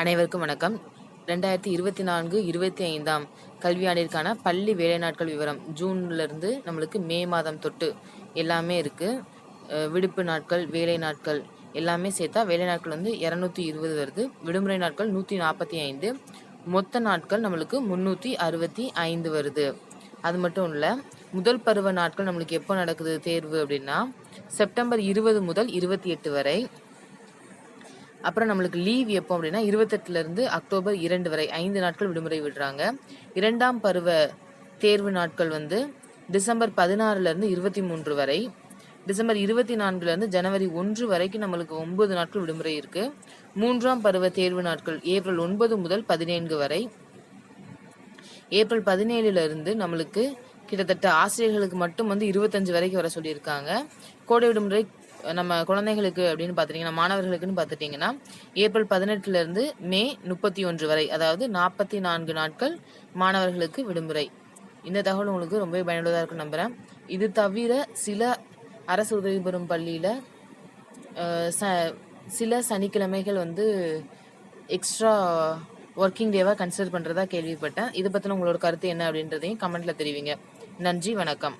அனைவருக்கும் வணக்கம். ரெண்டாயிரத்தி இருபத்தி நான்கு இருபத்தி ஐந்தாம் கல்வியாண்டிற்கான பள்ளி வேலை நாட்கள் விவரம். ஜூன்ல இருந்து நம்மளுக்கு மே மாதம் தொட்டு எல்லாமே இருக்குது விடுப்பு நாட்கள் வேலை நாட்கள் எல்லாமே சேர்த்தா வேலை நாட்கள் வந்து இரநூத்தி இருபது வருது. விடுமுறை நாட்கள் நூற்றி நாற்பத்தி ஐந்து. மொத்த நாட்கள் நம்மளுக்கு முந்நூற்றி அறுபத்தி ஐந்து வருது. அது மட்டும் இல்லை முதல் பருவ நாட்கள் நம்மளுக்கு எப்போ நடக்குது தேர்வு அப்படின்னா செப்டம்பர் இருபது முதல் இருபத்தி எட்டு வரை அப்புறம் நம்மளுக்கு லீவ் எப்போ அப்படின்னா இருபத்தெட்டுலேருந்து அக்டோபர் இரண்டு வரை ஐந்து நாட்கள் விடுமுறை விடுறாங்க. இரண்டாம் பருவ தேர்வு நாட்கள் வந்து டிசம்பர் பதினாறுலேருந்து இருபத்தி மூன்று வரை. டிசம்பர் இருபத்தி நான்குலேருந்து ஜனவரி ஒன்று வரைக்கும் நம்மளுக்கு ஒன்பது நாட்கள் விடுமுறை இருக்கு. மூன்றாம் பருவ தேர்வு நாட்கள் ஏப்ரல் ஒன்பது முதல் பதினேழு வரை. ஏப்ரல் பதினேழுல இருந்து நம்மளுக்கு கிட்டத்தட்ட ஆசிரியர்களுக்கு மட்டும் வந்து இருபத்தஞ்சு வரைக்கும் வர சொல்லியிருக்காங்க. கோடை விடுமுறை நம்ம குழந்தைகளுக்கு அப்படின்னு பார்த்துட்டிங்கன்னா மாணவர்களுக்குன்னு பார்த்துட்டிங்கன்னா ஏப்ரல் பதினெட்டுலேருந்து மே முப்பத்தி ஒன்று வரை அதாவது நாற்பத்தி நான்கு நாட்கள் மாணவர்களுக்கு விடுமுறை. இந்த தகவல் உங்களுக்கு ரொம்பவே பயனுள்ளதாக இருக்கும் நம்புகிறேன் இது தவிர சில அரசு உதவி பெறும் பள்ளியில் ச சில சனிக்கிழமைகள் வந்து எக்ஸ்ட்ரா ஒர்க்கிங் டேவாக கன்சிடர் பண்ணுறதா கேள்விப்பட்டேன். இதை பற்றின உங்களோட கருத்து என்ன அப்படின்றதையும் கமெண்ட்டில் தெரிவிங்க. நன்றி வணக்கம்.